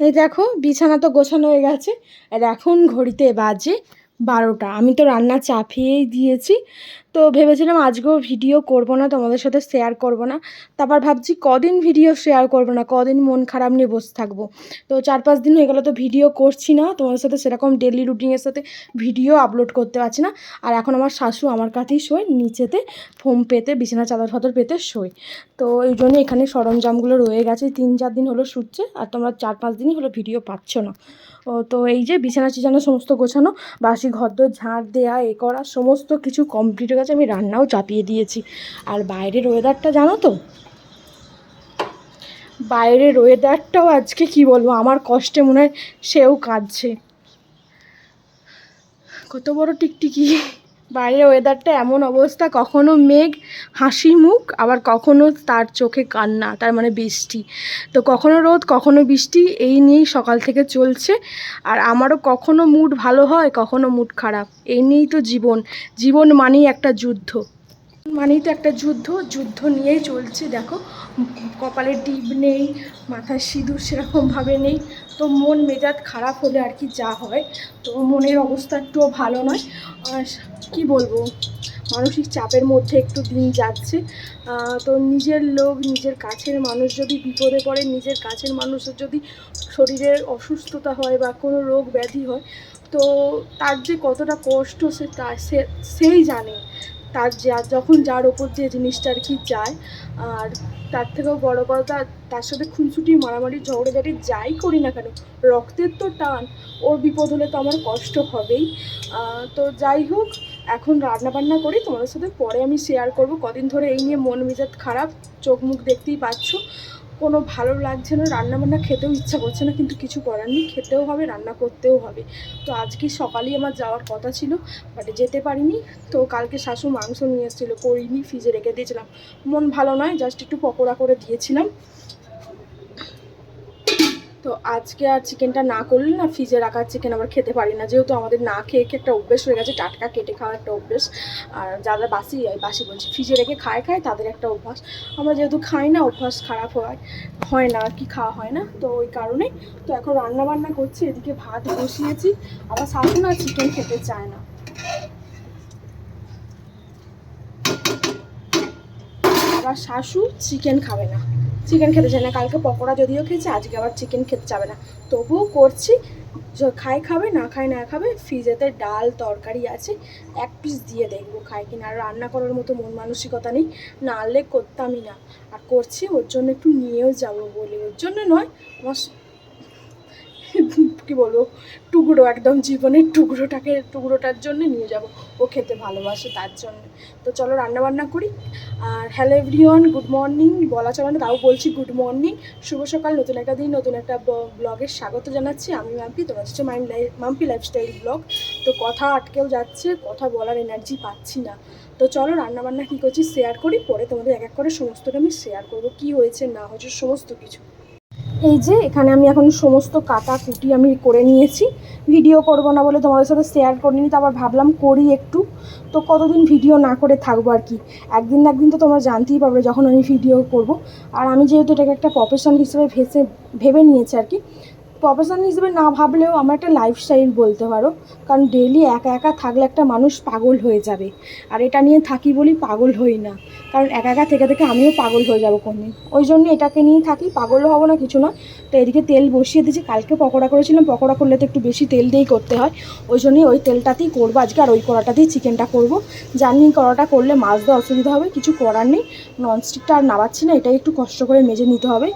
এই দেখো, বিছানা তো গোছানো হয়ে গেছে। আর এখন ঘড়িতে বাজে বারোটা। আমি তো রান্না চাপিয়েই দিয়েছি। তো ভেবেছিলাম আজকেও ভিডিও করব না, তোমাদের সাথে শেয়ার করব না। তারপর ভাবছি কদিন ভিডিও শেয়ার করব না, কদিন মন খারাপ নিয়ে বসে থাকব। তো চার পাঁচ দিন হয়ে গেলো তো ভিডিও করছি না, তোমাদের সাথে সেরকম ডেলি রুটিনের সাথে ভিডিও আপলোড করতে পারছি না। আর এখন আমার শাশু আমার কাছেই শোয়, নিচেতে ফোম পেতে, বিছানা, চাদর ফাদর পেতে শোয়। তো এই জন্য এখানে সরঞ্জামগুলো রয়ে গেছে, তিন চার দিন হলো শুচ্ছে, আর তোমরা চার পাঁচ দিনই হলো ভিডিও পাচ্ছ না। ও তো এই যে বিছানা টিছানা সমস্ত গোছানো, বাসি ঘরদোর, ঝাঁট দেয়া, এ করা, সমস্ত কিছু কমপ্লিট হয়ে গেছে আমি রান্নাও চাপিয়ে দিয়েছি। আর বাইরের ওয়েদারটা জানো তো? বাইরের ওয়েদারটাও আজকে কি বলব? আমার কষ্টে মনে হয় সেও কাঁদছে। কত বড় টিকটিকি। বাইরের ওয়েদারটা এমন অবস্থা, কখনো মেঘ, হাসি মুখ, আবার কখনো তার চোখে কান্না, তার মানে বৃষ্টি। তো কখনো রোদ, কখনো বৃষ্টি, এই নিয়েই সকাল থেকে চলছে। আর আমারও কখনো মুড ভালো হয়, কখনো মুড খারাপ। এই নিয়েই তো জীবন। জীবন মানেই একটা যুদ্ধ। মানেই তো একটা যুদ্ধ যুদ্ধ নিয়েই চলছে, দেখো। কপালে টিপ নেই, মাথায় সিঁদুর সেরকমভাবে নেই, তো মন মেজাজ খারাপ হলে আর কি যা হয়। তো মনের অবস্থা একটুও ভালো নয়। কি বলব, মানসিক চাপের মধ্যে একটু দিন যাচ্ছে। তো নিজের লোক নিজের কাছের মানুষ যদি বিপদে পড়ে, নিজের কাছের মানুষের যদি শরীরের অসুস্থতা হয় বা কোনো রোগ ব্যাধি হয়, তো তার যে কতটা কষ্ট সে তা সেই জানে। তার যা যখন যার ওপর যে জিনিসটা আর কি যায়, আর তার থেকেও বড় কথা, তার সাথে খুনসুটি, মারামারি, ঝগড়াঝাটি যাই করি না কেন, রক্তের তো টান ওর বিপদ হলে তো আমার কষ্ট হবেই। তো যাই হোক, এখন রান্না বান্না করি, তোমাদের সাথে পরে আমি শেয়ার করব। কদিন ধরে এই নিয়ে মন মেজাজ খারাপ, চোখ মুখ দেখতেই পাচ্ছ। কোনো ভালো লাগছে না রান্না বান্না খেতেও ইচ্ছা করছে না, কিন্তু কিছু করার নেই, খেতেও হবে, রান্না করতেও হবে। তো আজকে সকালেই আমার যাওয়ার কথা ছিল, বাট যেতে পারিনি। তো কালকে শাশু মাংস নিয়ে এসেছিল, করিনি, ফ্রিজে রেখে দিয়েছিলাম। মন ভালো নয় জাস্ট একটু পকোড়া করে দিয়েছিলাম। তো আজকে আর চিকেনটা না করলে না ফ্রিজে রাখা চিকেন আবার খেতে পারি না। যেহেতু আমাদের না খেয়ে খেয়ে একটা অভ্যেস হয়ে গেছে, টাটকা কেটে খাওয়া একটা অভ্যেস। আর যারা বাসি বাসি বলছি, ফ্রিজে রেখে খায় খায় তাদের একটা অভ্যাস। আমরা যেহেতু খাই না, অভ্যাস খারাপ হয় হয় না, আর কি খাওয়া হয় না, তো ওই কারণে তো এখন রান্না বান্না করছি, এদিকে ভাত বসিয়েছি, আবার শাশু না চিকেন খেতে চায় না। আবার শাশু চিকেন খাবে না। চিকেন খেতে চায় না। কালকে পকোড়া যদিও খেয়েছে, আজকে আবার চিকেন খেতে চাবে না। তবুও করছি খায় খাবে, না খায় না খাবে, ফ্রিজেতে ডাল, তরকারি আছে, এক পিস দিয়ে দেখব খায় কিনা আর রান্না করার মতো মন মানসিকতা নেই, না আনলে করতামই না। আর করছি, ওর জন্য একটু নিয়েও যাব বলে। ওর জন্য নয়, আমার কি বলব, টুকরো, একদম জীবনের টুকরোটাকে, টুকরোটার জন্য নিয়ে যাব। ও খেতে ভালোবাসে তার জন্য। তো চলো রান্না বান্না করি। আর হ্যালো এভরিওয়ান গুড মর্নিং বলা চলে না, তাও বলছি গুড মর্নিং শুভ সকাল, নতুন একটা দিন, নতুন একটা ব্লগের স্বাগত জানাচ্ছি। আমি মাম্পি, তোমার হচ্ছে মাইম মাম্পি লাইফস্টাইল ব্লগ তো কথা আটকেও যাচ্ছে, কথা বলার এনার্জি পাচ্ছি না। তো চলো রান্নাবান্না কী করছি শেয়ার করি, পরে তোমাদের এক এক করে সমস্তটা আমি শেয়ার করব। কী হয়েছে, না হয়েছে, সমস্ত কিছু। এই যে, এখানে আমি এখন সমস্ত কাটা কুটি আমি করে নিয়েছি। ভিডিও করব না বলে তোমাদের সাথে শেয়ার করিনি তো আবার ভাবলাম করি একটু। তো কতদিন ভিডিও না করে থাকব আর কি? একদিন না একদিন তো তোমরা জানতেই পারবে যখন আমি ভিডিও করব। আর আমি যেহেতু এটাকে একটা প্রফেশন হিসেবে ভেসে, ভেবে নিয়েছি আর কি প্রফেশন হিসেবে না ভাবলেও আমার একটা লাইফস্টাইল বলতে পারো। কারণ ডেলি একা একা থাকলে একটা মানুষ পাগল হয়ে যাবে। আর এটা নিয়ে থাকি বলি পাগল হই না। কারণ একা একা থেকে থেকে আমিও পাগল হয়ে যাব কোনদিন। ওই জন্য এটাকে নিয়েই থাকি পাগলও হব না কিছু না। তো এদিকে তেল বসিয়ে দিয়েছি, কালকে পকোড়া করেছিলাম, পকোড়া করলে তো একটু বেশি তেল দিয়েই করতে হয়। ওই জন্যই ওই তেলটাতেই করব আজকে, আর ওই কড়াটাতেই চিকেনটা করব। জানি কড়াটা করলে মাছ দেওয়া অসুবিধা হবে, কিছু করার নেই। ননস্টিকটা আর নাবাচ্ছি না, এটাই একটু কষ্ট করে মেজে নিতে হবে।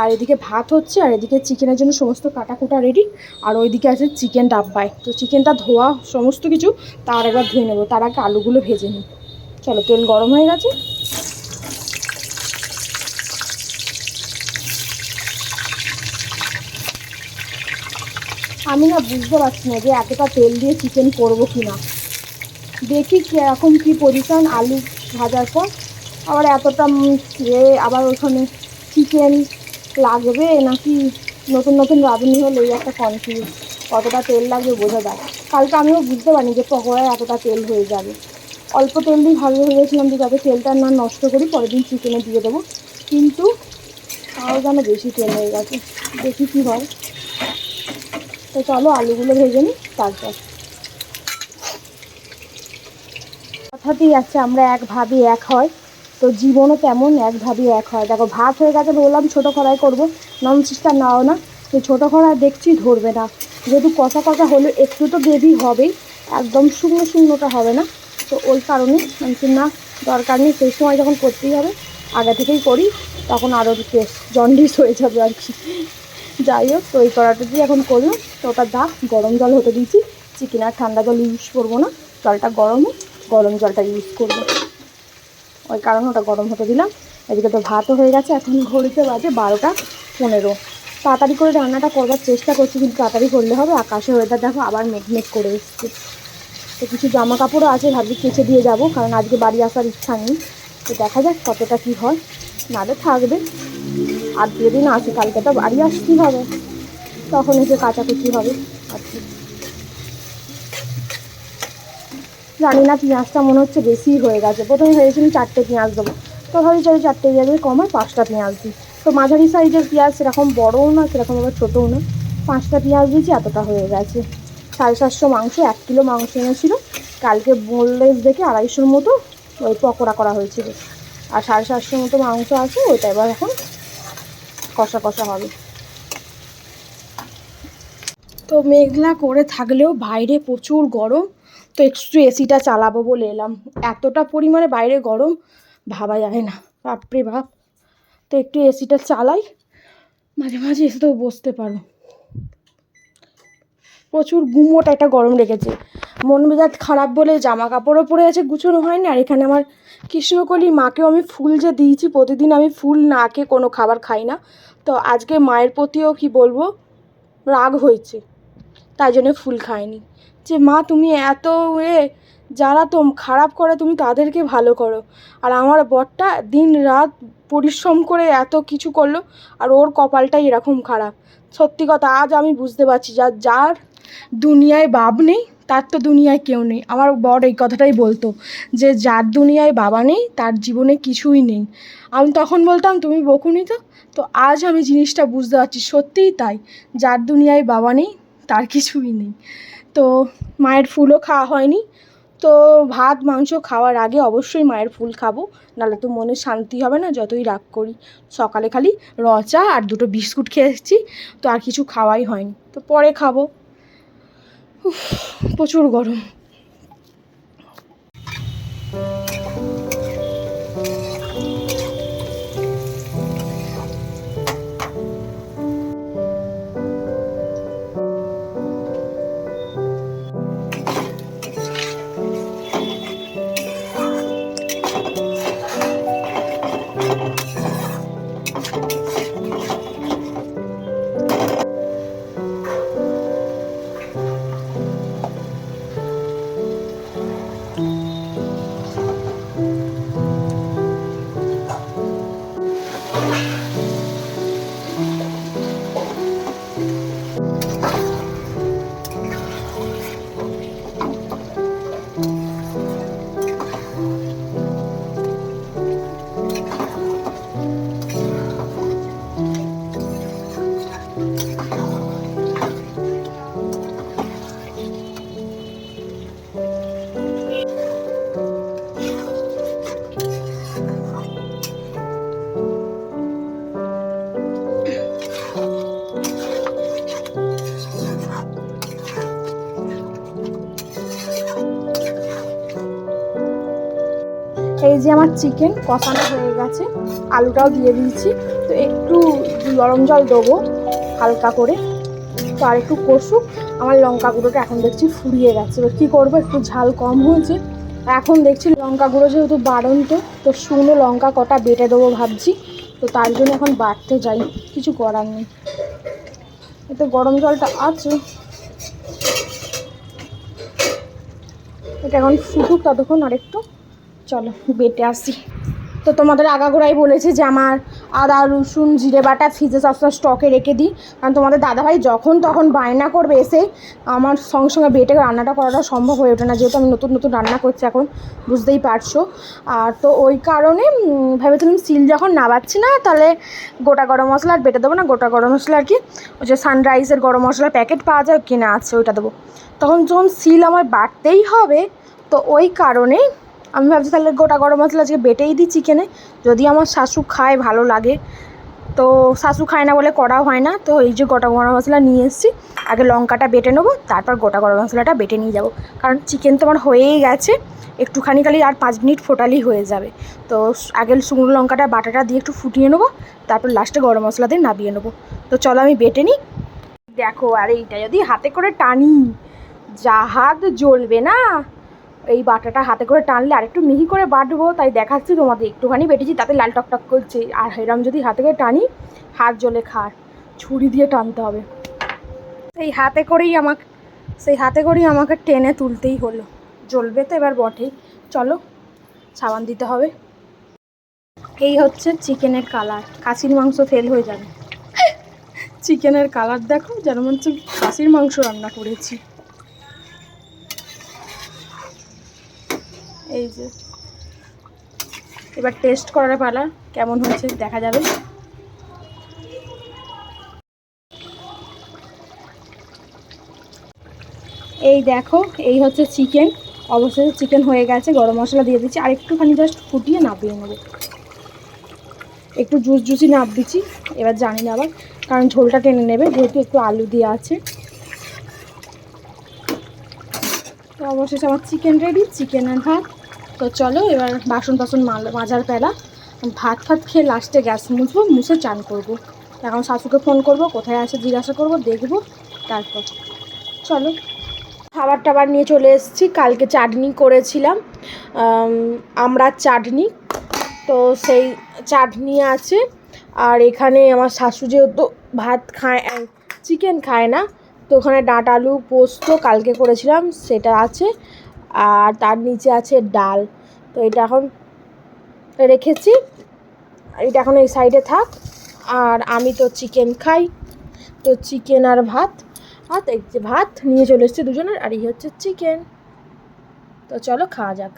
আর এদিকে ভাত হচ্ছে, আর এদিকে চিকেনের জন্য সমস্ত কাটা কুটা রেডি আর ওইদিকে আছে চিকেন ডাব্বায় তো চিকেনটা ধোয়া সমস্ত কিছু, তার একবার ধুয়ে নেব। তার আগে আলুগুলো ভেজে নিই। চলো, তেল গরম হয়ে গেছে। আমি না বুঝতে পারছি না যে এতটা তেল দিয়ে চিকেন করব কি না দেখি কীরকম কী পজিশন আলু ভাজার পর। আবার এতটা ইয়ে আবার ওখানে চিকেন লাগবে নাকি নতুন নতুন রাঁধুনি হলে এই একটা কনফিউজ কতটা তেল লাগবে বোঝা যায় কালকে আমিও বুঝতে পারিনি যে পকোড়ায় এতটা তেল হয়ে যাবে। অল্প তেল দিয়ে ভালো হয়ে গেছিলাম যে যাতে তেলটা না নষ্ট করি, পরের দিন চিকেনে দিয়ে দেবো। কিন্তু তাও যেন বেশি তেল হয়ে গেছে। দেখি কী হয়। তো চলো আলুগুলো ভেজে নিই, তারপর। কথাতেই আছে, আমরা এক ভাবি এক হয়। তো জীবনও তেমন এক ভাবি এক হয়। দেখো ভাত হয়ে গেছে বললাম ছোটো কড়াই করব। নন স্টিকটা নাও না। তো ছোটো কড়াই দেখছি ধরবে না। যেহেতু কষা কষা হলে একটু তো গ্রেভি হবেই একদম শুকনো শুকনোটা হবে না। তো ওই কারণে আমি না দরকার নেই। সেই সময় যখন করতেই হবে আগে থেকেই করি তখন আরও টেস্ট জন্ডিস হয়ে যাবে আর কি। যাই হোক তো এই কড়াটা দিয়ে এখন করলাম। তো ওটা দাগ গরম জল হতে দিয়েছি। চিকেন আর ঠান্ডা জল ইউজ করব না। জলটা গরম হোক, গরম জলটা ইউজ করব। ওই কারণে ওটা গরম হতে দিলাম। এদিকে তো ভাতও হয়ে গেছে, এখন ঘড়িতে বাজে বারোটা পনেরো। তাড়াতাড়ি করে রান্নাটা করবার চেষ্টা করছি, কিন্তু তাড়াতাড়ি করলে হবে। আকাশে ওয়েদার দেখো, আবার মেঘমেঘ করে এসছে। তো কিছু জামা কাপড়ও আছে, ভাবছি কেচে দিয়ে যাব, কারণ আজকে বাড়ি আসার ইচ্ছা নেই। তো দেখা যাক কতটা কী হয়। নালে থাকবে। আর যেদিন আসি, কালকে তো বাড়ি আসতেই হবে। তখন এসে কাচাকুচি হবে। কি জানি না পেঁয়াজটা মনে হচ্ছে বেশি হয়ে গেছে। প্রথমে ভেবেছিলাম চারটে পেঁয়াজ দেবো। তো ভাবি চলো চারটে পেঁয়াজের কম হয় পাঁচটা পেঁয়াজ দিই। তো মাঝারি সাইজের পেঁয়াজ সেরকম বড়ও না, সেরকম আবার ছোটোও না। পাঁচটা পেঁয়াজ দিয়েছি, এতটা হয়ে গেছে। সাড়ে সাতশো মাংস, এক কিলো মাংস এনেছিল। কালকে বোনলেস দেখে আড়াইশোর মতো ওই পকোড়া করা হয়েছিল। আর সাড়ে সাতশোর মতো মাংস আছে, ওইটা এবার এখন কষা কষা হবে। তো মেঘলা করে থাকলেও বাইরে প্রচুর গরম। তো একটু এসিটা চালাবো বলে এলাম। এতটা পরিমাণে বাইরে গরম? ভাবা যায় না। বাপরে বাপ। তো একটু এসিটা চালাই। মাঝে মাঝে এসে তো বসতে পারো। প্রচুর গুমোট একটা গরম লেগেছে। মন মেজাজ খারাপ বলে জামা কাপড়ও পরে আছে, গুছোনো হয়নি। আর এখানে আমার কৃষ্ণকলি মাকেও আমি ফুল যে দিয়েছি, প্রতিদিন আমি ফুল না খেয়ে কোনো খাবার খাই না। তো আজকে মায়ের প্রতিও কি বলব? রাগ হয়েছে। তাই জন্য ফুল খাইনি। যে মা, তুমি এত এ, যারা তো খারাপ করে, তুমি তাদেরকে ভালো করো। আর আমার বরটা দিন রাত পরিশ্রম করে এত কিছু করল, আর ওর কপালটাই এরকম খারাপ। সত্যি কথা, আজ আমি বুঝতে পারছি যা, যার দুনিয়ায় বাপ নেই, তার তো দুনিয়ায় কেউ নেই। আমার বর এই কথাটাই বলতো, যে যার দুনিয়ায় বাবা নেই, তার জীবনে কিছুই নেই। আমি তখন বলতাম, তুমি বকুনি তো? তো আজ আমি জিনিসটা বুঝতে পারছি, সত্যিই তাই। যার দুনিয়ায় বাবা নেই, তার কিছুই নেই। তো মায়ের ফুলও খাওয়া হয়নি। তো ভাত, মাংস খাওয়ার আগে অবশ্যই মায়ের ফুল খাব। নাহলে তো মনে শান্তি হবে না, যতই রাগ করি। সকালে খালি রচা আর দুটো বিস্কুট খেয়ে এসেছি, তো আর কিছু খাওয়াই হয়নি। তো পরে খাব। প্রচুর গরম। চিকেন কষানো হয়ে গেছে। আলুটাও দিয়ে দিয়েছি। তো একটু গরম জল দেবো হালকা করে। তো আর একটু কষুক। আমার লঙ্কা গুঁড়োটা এখন দেখছি ফুরিয়ে গেছে। এবার কী করব? একটু ঝাল কম হয়েছে। এখন দেখছি লঙ্কা গুঁড়ো যেহেতু বাড়ন্ত, তো শুকনো লঙ্কা কটা বেটে দেবো ভাবছি। তো তার জন্য এখন বাড়তে যাই। কিছু করার নেই। এতে গরম জলটা আছে। এটা এখন ফুটুক ততক্ষণ আরেকটু। চলো, বেটে আসি। তো তোমাদের আগাগোড়াই বলেছে যে আমার আদা, রসুন, জিরে বাটা ফ্রিজে সবসময় স্টকে রেখে দিই। কারণ তোমাদের দাদাভাই যখন তখন বায়না করবে এসে আমার সঙ্গে সঙ্গে বেটে রান্নাটা করাটা সম্ভব হয়ে ওঠে না। যেহেতু আমি নতুন নতুন রান্না করছি এখন, বুঝতেই পারছ। আর তো ওই কারণে ভেবেছিলাম সিল যখন নাবাচ্ছি না, তাহলে গোটা গরম মশলা আর বেটে দেবো না। গোটা গরম মশলা আর কি, ওই যে সানরাইজের গরম মশলার প্যাকেট পাওয়া যায় কিনা আছে, ওইটা দেবো। তখন যখন সিল আমার বাড়তেই হবে, তো ওই কারণে আমি ভাবছি তাহলে গোটা গরম মশলা আজকে বেটেই দিই চিকেনে যদি আমার শাশু খায়, ভালো লাগে। তো শাশু খায় না বলে করাও হয় না। তো এই যে গোটা গরম মশলা নিয়ে এসেছি, আগে লঙ্কাটা বেটে নেব, তারপর গোটা গরম মশলাটা বেটে নিয়ে যাব। কারণ চিকেন তো আমার হয়েই গেছে, একটুখানি খালি আর পাঁচ মিনিট ফোটালেই হয়ে যাবে। তো আগে শুকনো লঙ্কাটা, বাটাটা দিয়ে একটু ফুটিয়ে নেব, তারপর লাস্টে গরম মশলা দিয়ে নাবিয়ে নেব। তো চলো আমি বেটে নিই। দেখো, আর এইটা যদি হাতে করে টানি যা হাত জ্বলবে না। এই বাটাটা হাতে করে টানলে আরেকটু মিহি করে বাটবো, তাই দেখাচ্ছি তোমাদের। একটুখানি বেটেছি, তাতে লাল টকটক করছে। আর এরম যদি হাতে করে টানি, হাত জ্বলে খার। ছুরি দিয়ে টানতে হবে। সেই হাতে করেই আমাকে সেই হাতে করেই আমাকে টেনে তুলতেই হলো। জ্বলবে তো এবার বটেই। চলো, সাবান দিতে হবে। এই হচ্ছে চিকেনের কালার। খাসির মাংস ফেল হয়ে যাবে। চিকেনের কালার দেখো, যেন মনে হচ্ছে খাসির মাংস রান্না করেছি। এই যে। এবার টেস্ট করার পালা, কেমন হয়েছে দেখা যাবে। এই দেখো, এই হচ্ছে চিকেন অবশ্যই চিকেন হয়ে গেছে, গরম মশলা দিয়ে দিচ্ছি। আর একটুখানি জাস্ট ফুটিয়ে নাবিয়ে নেব। একটু জুস জুসি নাপ দিচ্ছি, এবার জানি না আবার, কারণ ঝোলটা টেনে নেবে, যেহেতু একটু আলু দিয়ে আছে। তো অবশেষে আমার চিকেন রেডি চিকেন আর ভাত তো চলো এবার বাসন টাসন মাজার পেলা ভাত ফাত খেয়ে লাস্টে গ্যাস মুছবো, মুছে চান করব। এখন শাশুকে ফোন করব, কোথায় আছে জিজ্ঞাসা করব, দেখব, তারপর। চলো। খাবার টাবার নিয়ে চলে এসেছি, কালকে চাটনি করেছিলাম। আমরা চাটনি, তো সেই চাটনি আছে। আর এখানে আমার শাশু যেহেতু ভাত খায় চিকেন খায় না, তো ওখানে ডাঁট আলু পোস্ত কালকে করেছিলাম, সেটা আছে। আর তার নিচে আছে ডাল। তো এটা এখন রেখেছি। এটা এখন এই সাইডে থাক। আর আমি তো চিকেন খাই। তো চিকেন আর ভাত। ভাত এই ভাত নিয়ে চলে এসেছি দুজনের, আর এই হচ্ছে চিকেন। তো চলো খাওয়া যাক।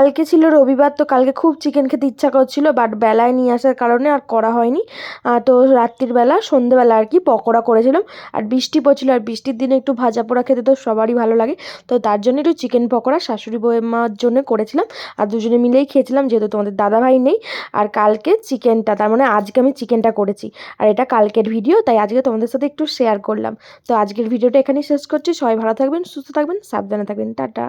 কালকে ছিল রবিবার, তো কালকে খুব চিকেন খেতে ইচ্ছা করছিল বাট বেলায় নিয়ে আসার কারণে আর করা হয়নি। তো রাত্রির বেলা সন্ধেবেলা আর কি পকোড়া করেছিলাম। আর বৃষ্টি পড়ছিল, আর বৃষ্টির দিনে একটু ভাজা পোড়া খেতে তো সবারই ভালো লাগে। তো তার জন্য একটু চিকেন পকোড়া শাশুড়ি বৌমার জন্য করেছিলাম। আর দুজনে মিলেই খেয়েছিলাম, যেহেতু তোমাদের দাদাভাই নেই। আর কালকে চিকেনটা তার মানে আজকে আমি চিকেনটা করেছি। আর এটা কালকের ভিডিও তাই আজকে তোমাদের সাথে একটু শেয়ার করলাম। তো আজকের ভিডিওটা এখানেই শেষ করছি। সবাই ভালো থাকবেন, সুস্থ থাকবেন, সাবধানে থাকবেন। টাটা।